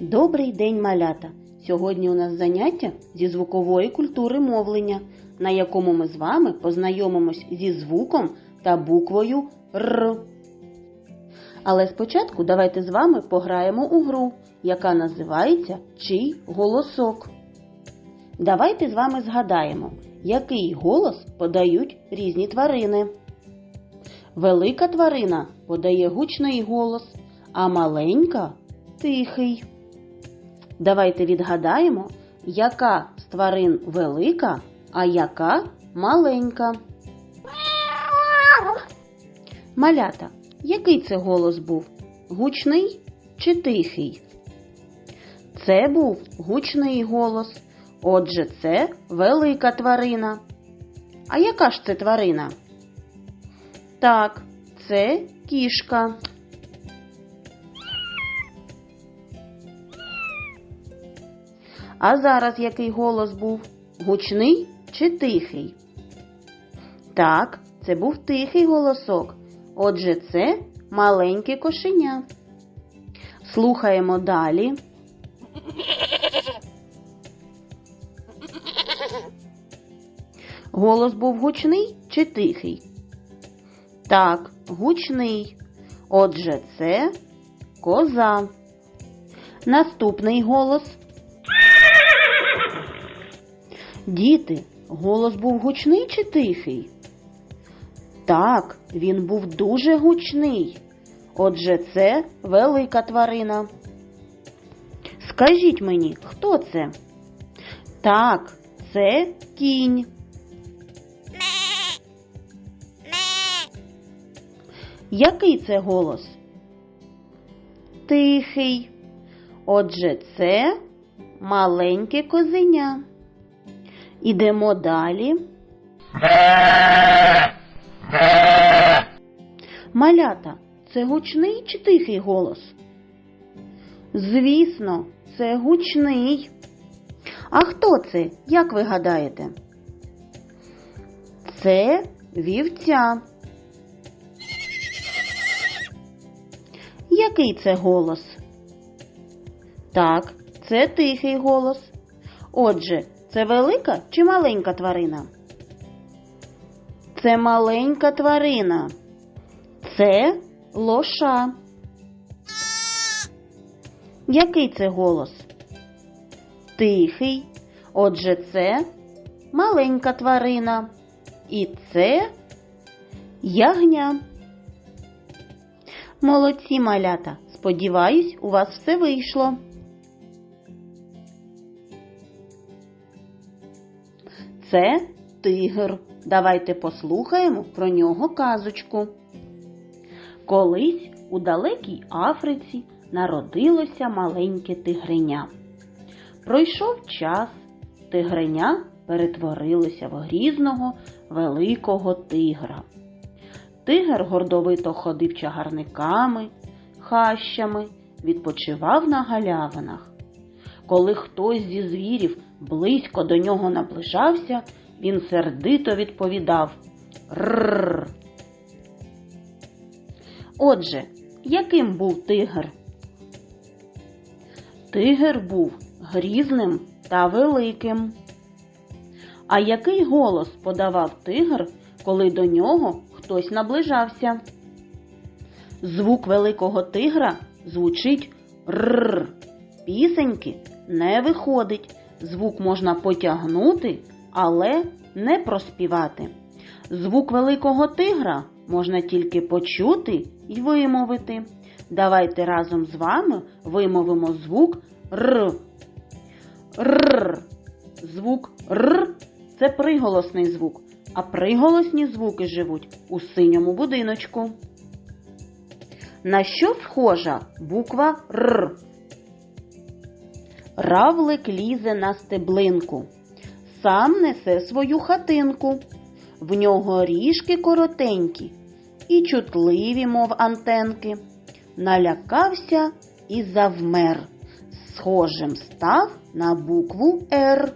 Добрий день, малята! Сьогодні у нас заняття зі звукової культури мовлення, на якому ми з вами познайомимось зі звуком та буквою Р. Але спочатку давайте з вами пограємо у гру, яка називається Чий голосок. Давайте з вами згадаємо, який голос подають різні тварини. Велика тварина подає гучний голос, а маленька тихий. Давайте відгадаємо, яка з тварин велика, а яка маленька. Малята, який це голос був? Гучний чи тихий? Це був гучний голос. Отже, це велика тварина. А яка ж це тварина? Так, це кішка. А зараз який голос був? Гучний чи тихий? Так, це був тихий голосок. Отже, це маленьке кошеня. Слухаємо далі. Голос був гучний чи тихий? Так, гучний. Отже, це коза. Наступний голос. Діти, голос був гучний чи тихий? Так, він був дуже гучний. Отже, це велика тварина. Скажіть мені, хто це? Так, це кінь. Який це голос? Тихий. Отже, це маленьке козеня. Ідемо далі. Малята, це гучний чи тихий голос? Звісно, це гучний. А хто це? Як ви гадаєте? Це вівця. Який це голос? Так, це тихий голос. Отже, це велика чи маленька тварина? Це маленька тварина. Це лоша. Який це голос? Тихий. Отже, це маленька тварина. І це ягня. Молодці малята. Сподіваюсь, у вас все вийшло. Це тигр. Давайте послухаємо про нього казочку. Колись у далекій Африці народилося маленьке тигреня. Пройшов час, тигреня перетворилося в грізного великого тигра. Тигр гордовито ходив чагарниками, хащами, відпочивав на галявинах. Коли хтось зі звірів близько до нього наближався, він сердито відповідав Рррр. Отже, яким був тигр? Тигр був грізним та великим. А який голос подавав тигр, коли до нього хтось наближався? Звук великого тигра звучить рррр. Пісеньки не виходить. Звук можна потягнути, але не проспівати. Звук великого тигра можна тільки почути і вимовити. Давайте разом з вами вимовимо звук Р. Р. Звук Р це приголосний звук, а приголосні звуки живуть у синьому будиночку. На що схожа буква Р? Равлик лізе на стеблинку, сам несе свою хатинку. В нього ріжки коротенькі і чутливі, мов антенки. Налякався і завмер. Схожим став на букву Р.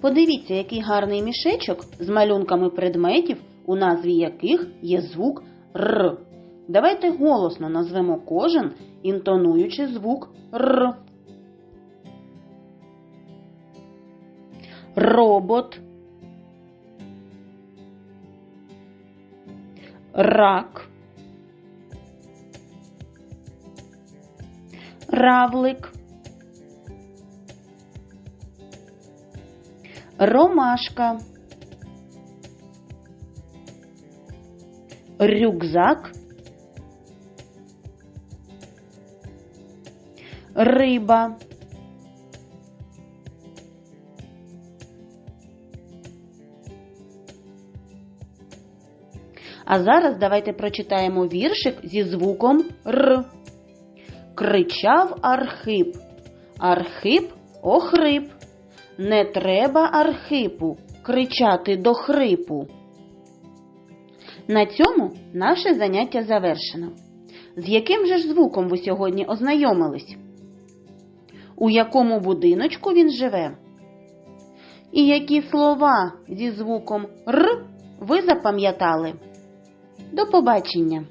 Подивіться, який гарний мішечок з малюнками предметів, у назві яких є звук Р. Давайте голосно назвемо кожен, інтонуючи звук Р. Робот. Рак. Равлик. Ромашка. Рюкзак. Риба. А зараз давайте прочитаємо віршик зі звуком Р. Кричав Архип. Архип охрип. Не треба Архипу кричати до хрипу. На цьому наше заняття завершено. З яким же ж звуком ви сьогодні ознайомились? У якому будиночку він живе? І які слова зі звуком Р ви запам'ятали? До побачення!